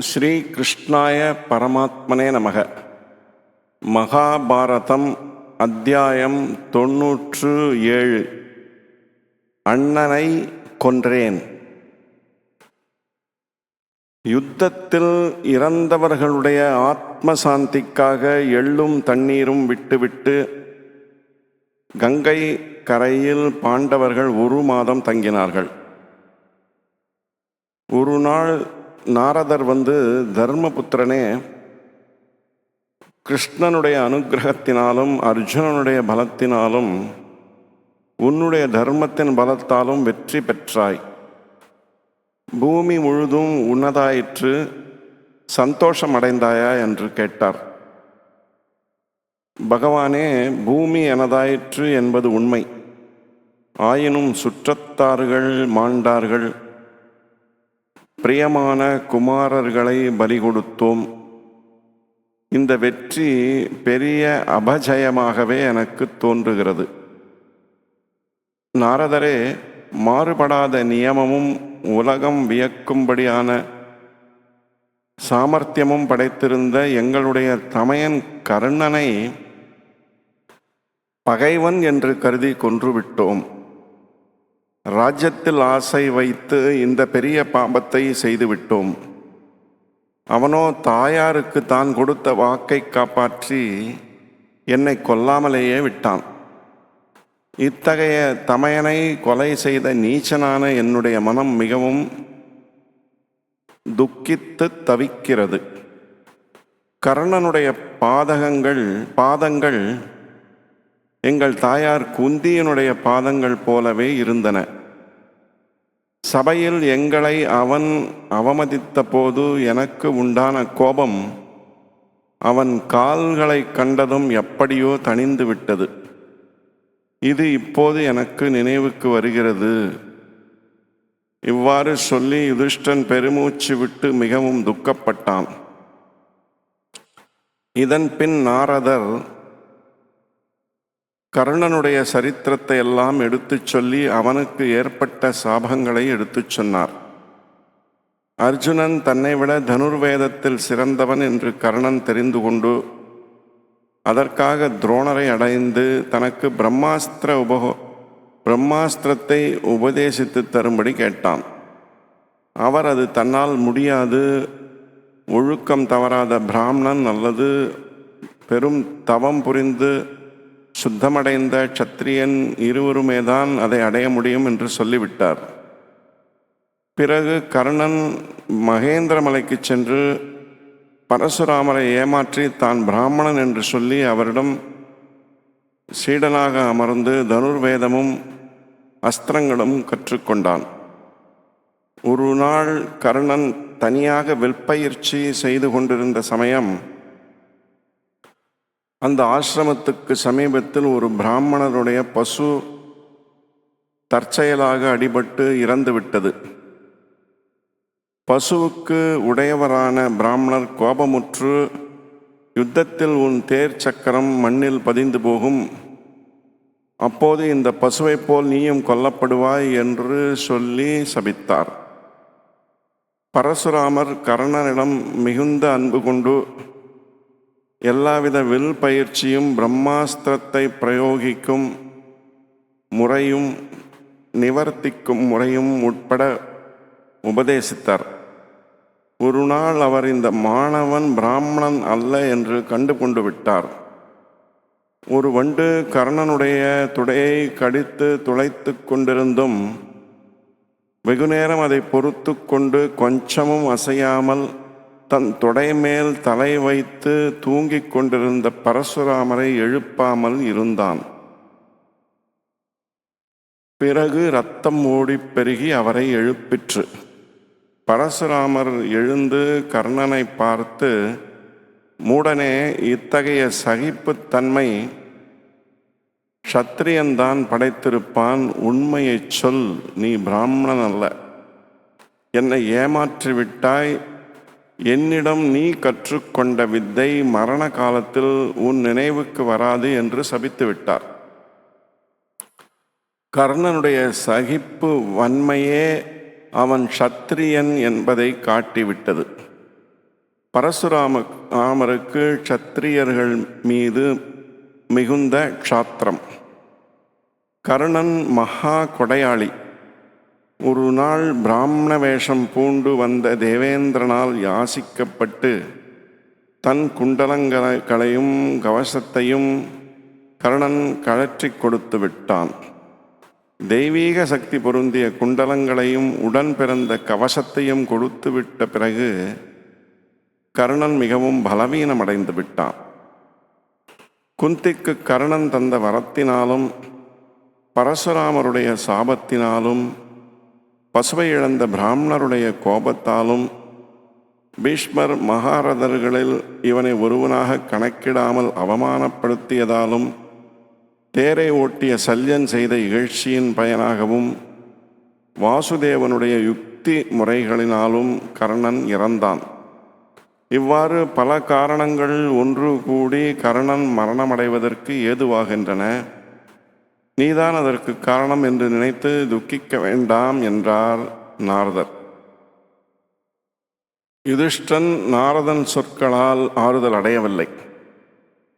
ஸ்ரீ கிருஷ்ணாய பரமாத்மனே நமக. மகாபாரதம் அத்தியாயம் தொன்னூற்று ஏழு. அண்ணனை கொன்றேன். யுத்தத்தில் இறந்தவர்களுடைய ஆத்ம சாந்திக்காக எள்ளும் தண்ணீரும் விட்டுவிட்டு கங்கை கரையில் பாண்டவர்கள் ஒரு மாதம் தங்கினார்கள். ஒரு நாள் நாரதர் வந்து தர்மபுத்திரனே கிருஷ்ணனுடைய அனுக்கிரகத்தினாலும் அர்ஜுனனுடைய பலத்தினாலும் உன்னுடைய தர்மத்தின் பலத்தாலும் வெற்றி பெற்றாய். பூமி முழுதும் உன்னதாயிற்று சந்தோஷம் அடைந்தாயா என்று கேட்டார். பகவானே பூமி எனதாயிற்று என்பது உண்மை. ஆயினும் சுற்றத்தார்கள் மாண்டார்கள். பிரியமான குமாரர்களை பலி கொடுத்தோம். இந்த வெற்றி பெரிய அபஜயமாகவே எனக்கு தோன்றுகிறது. நாரதரே மாறுபடாத நியமமும் உலகம் வியக்கும்படியான சாமர்த்தியமும் படைத்திருந்த எங்களுடைய தமையன் கர்ணனை பகைவன் என்று கருதி கொன்றுவிட்டோம். ராஜ்யத்தில் ஆசை வைத்து இந்த பெரிய பாபத்தை செய்துவிட்டோம். அவனோ தாயாருக்கு தான் கொடுத்த வாக்கை காப்பாற்றி என்னை கொல்லாமலேயே விட்டான். இத்தகைய தமையனை கொலை செய்த நீச்சனான என்னுடைய மனம் மிகவும் துக்கித்து தவிக்கிறது. கர்ணனுடைய பாதகங்கள் பாதங்கள் எங்கள் தாயார் குந்தியனுடைய பாதங்கள் போலவே இருந்தன. சபையில் எங்களை அவன் அவமதித்த போது எனக்கு உண்டான கோபம் அவன் கால்களை கண்டதும் எப்படியோ தணிந்து விட்டது. இது இப்போது எனக்கு நினைவுக்கு வருகிறது. இவ்வாறு சொல்லி யுதிஷ்டன் பெருமூச்சு விட்டு மிகவும் துக்கப்பட்டான். இதன் பின் நாரதர் கர்ணனுடைய சரித்திரத்தை எல்லாம் எடுத்துச் சொல்லி அவனுக்கு ஏற்பட்ட சாபங்களை எடுத்துச் சொன்னார். அர்ஜுனன் தன்னை விட தனுர்வேதத்தில் சிறந்தவன் என்று கர்ணன் தெரிந்து கொண்டு அதற்காக துரோணரை அடைந்து தனக்கு பிரம்மாஸ்திர உபகோ பிரம்மாஸ்திரத்தை உபதேசித்து தரும்படி கேட்டான். அவர் அது தன்னால் முடியாது. ஒழுக்கம் தவறாத பிராமணன் அல்லது பெரும் தவம் புரிந்து சுத்தமடைந்த சத்திரியன் இருவருமேதான் அதை அடைய முடியும் என்று சொல்லிவிட்டார். பிறகு கர்ணன் மகேந்திரமலைக்கு சென்று பரசுராமரை ஏமாற்றி தான் பிராமணன் என்று சொல்லி அவரிடம் சீடனாக அமர்ந்து தனுர்வேதமும் அஸ்திரங்களும் கற்றுக்கொண்டான். ஒரு நாள் கர்ணன் தனியாக வில்பயிற்சி செய்து கொண்டிருந்த சமயம் அந்த ஆசிரமத்துக்கு சமீபத்தில் ஒரு பிராமணருடைய பசு தற்செயலாக அடிபட்டு இறந்து விட்டது. பசுவுக்கு உடையவரான பிராமணர் கோபமுற்று யுத்தத்தில் உன் தேர் சக்கரம் மண்ணில் பதிந்து போகும். அப்போது இந்த பசுவைப் போல் நீயும் கொல்லப்படுவாய் என்று சொல்லி சபித்தார். பரசுராமர் கர்ணனிடம் மிகுந்த அன்பு கொண்டு எல்லாவித வில் பயிற்சியும் பிரம்மாஸ்திரத்தை பிரயோகிக்கும் முறையும் நிவர்த்திக்கும் முறையும் உட்பட உபதேசித்தார். ஒரு நாள் அவர் இந்த மாணவன் பிராமணன் அல்ல என்று கண்டு கொண்டு விட்டார். ஒரு வண்டு கர்ணனுடைய துடையை கடித்து துளைத்து கொண்டிருந்தும் வெகுநேரம் அதை பொறுத்து கொண்டு கொஞ்சமும் அசையாமல் தன் தொடைமேல் தலை வைத்து தூங்கிக் கொண்டிருந்த பரசுராமரை எழுப்பாமல் இருந்தான். பிறகு இரத்தம் ஓடிப் பெருகி அவரை எழுப்பிற்று. பரசுராமர் எழுந்து கர்ணனை பார்த்து மூடனே இத்தகைய சகிப்புத்தன்மை சத்திரியன்தான் படைத்திருப்பான். உண்மையைச் சொல் நீ பிராமணன் அல்ல என்னை ஏமாற்றி விட்டாய் என்னிடம் நீ கற்றுக்கொண்ட வித்தை மரண காலத்தில் உன் நினைவுக்கு வராது என்று சபித்து விட்டார். கர்ணனுடைய சகிப்பு வன்மையே அவன் சத்திரியன் என்பதை காட்டிவிட்டது. பரசுராம ராமருக்கு சத்திரியர்கள் மீது மிகுந்த க்ஷாத்திரம் கர்ணன் மகா கொடையாளி. ஒரு நாள் பிராமண வேஷம் பூண்டு வந்த தேவேந்திரனால் யாசிக்கப்பட்டு தன் குண்டலங்களையும் கவசத்தையும் கர்ணன் கழற்றி கொடுத்து விட்டான். தெய்வீக சக்தி பொருந்திய குண்டலங்களையும் உடன் பிறந்த கவசத்தையும் கொடுத்து விட்ட பிறகு கர்ணன் மிகவும் பலவீனமடைந்து விட்டான். குந்திக்கு கர்ணன் தந்த வரத்தினாலும் பரசுராமருடைய சாபத்தினாலும் பசுவை இழந்த பிராமணருடைய கோபத்தாலும் பீஷ்மர் மகாரதர்களில் இவனை ஒருவனாக கணக்கிடாமல் அவமானப்படுத்தியதாலும் தேரை ஓட்டிய சல்யன் செய்த இகழ்ச்சியின் பயனாகவும் வாசுதேவனுடைய யுக்தி முறைகளினாலும் கர்ணன் இறந்தான். இவ்வாறு பல காரணங்கள் ஒன்று கூடி கர்ணன் மரணமடைவதற்கு ஏதுவாகின்றன. நீதான் அதற்கு காரணம் என்று நினைத்து துக்கிக்க வேண்டாம் என்றார் நாரதர். யுதிஷ்டன் நாரதன் சொற்களால் ஆறுதல் அடையவில்லை.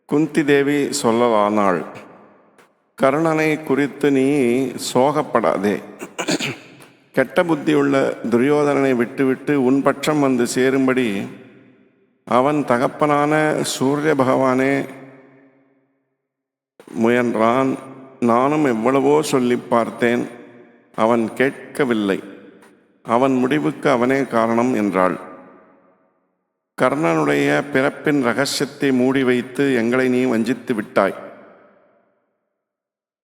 குந்தி தேவி சொல்லலானாள் கர்ணனை குறித்து நீ சோகப்படாதே. கெட்ட புத்தியுள்ள துரியோதனனை விட்டுவிட்டு உன் பட்சம் வந்து சேரும்படி அவன் தகப்பனான சூரிய பகவானே முயன்றான். நானும் எவ்வளவோ சொல்லி பார்த்தேன் அவன் கேட்கவில்லை. அவன் முடிவுக்கு அவனே காரணம் என்றாள். கர்ணனுடைய பிறப்பின் ரகசியத்தை மூடி வைத்து எங்களை நீ வஞ்சித்து விட்டாய்.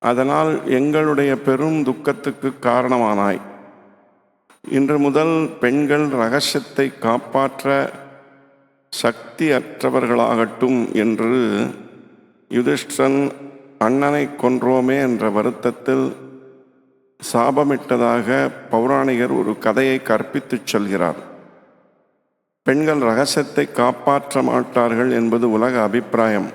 அதனால் எங்களுடைய பெரும் துக்கத்துக்கு காரணமானாய். இன்று முதல் பெண்கள் ரகசியத்தை காப்பாற்ற சக்தி அற்றவர்களாகட்டும் என்று யுதிஷ்டன் அண்ணனை கொன்றோமே என்ற வருத்தத்தில் சாபமிட்டதாக பௌராணிகர் ஒரு கதையை கற்பித்துச் சொல்கிறார். பெண்கள் ரகசியத்தை காப்பாற்ற மாட்டார்கள் என்பது உலக அபிப்பிராயம்.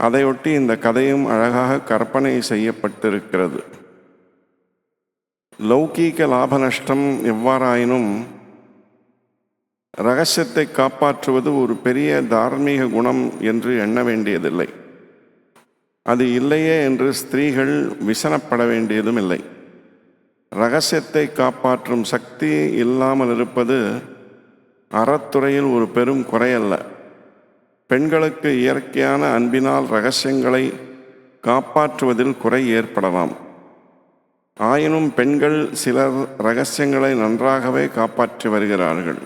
அதையொட்டி இந்த கதையும் அழகாக கற்பனை செய்யப்பட்டிருக்கிறது. லௌகீக லாப நஷ்டம் எவ்வாறாயினும் ரகசியத்தை காப்பாற்றுவது ஒரு பெரிய தார்மீக குணம் என்று எண்ண வேண்டியதில்லை. அது இல்லையே என்று ஸ்திரீகள் விசனப்பட வேண்டியதும் இல்லை. ரகசியத்தை காப்பாற்றும் சக்தி இல்லாமல் இருப்பது அறத்துறையில் ஒரு பெரும் குறையல்ல. பெண்களுக்கு இயற்கையான அன்பினால் ரகசியங்களை காப்பாற்றுவதில் குறை ஏற்படலாம். ஆயினும் பெண்கள் சிலர் ரகசியங்களை நன்றாகவே காப்பாற்றி வருகிறார்கள்.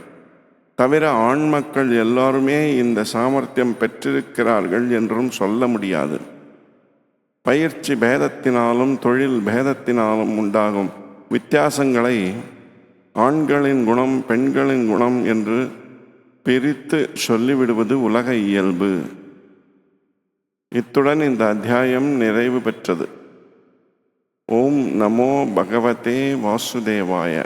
தவிர ஆண் மக்கள் எல்லாருமே இந்த சாமர்த்தியம் பெற்றிருக்கிறார்கள் என்றும் சொல்ல முடியாது. பயிற்சி பேதத்தினாலும் தொழில் பேதத்தினாலும் உண்டாகும். வித்தியாசங்களை ஆண்களின் குணம் பெண்களின் குணம் என்று பிரித்து சொல்லிவிடுவது உலக இயல்பு. இத்துடன் இந்த அத்தியாயம் நிறைவு பெற்றது. ஓம் நமோ பகவதே வாசுதேவாய.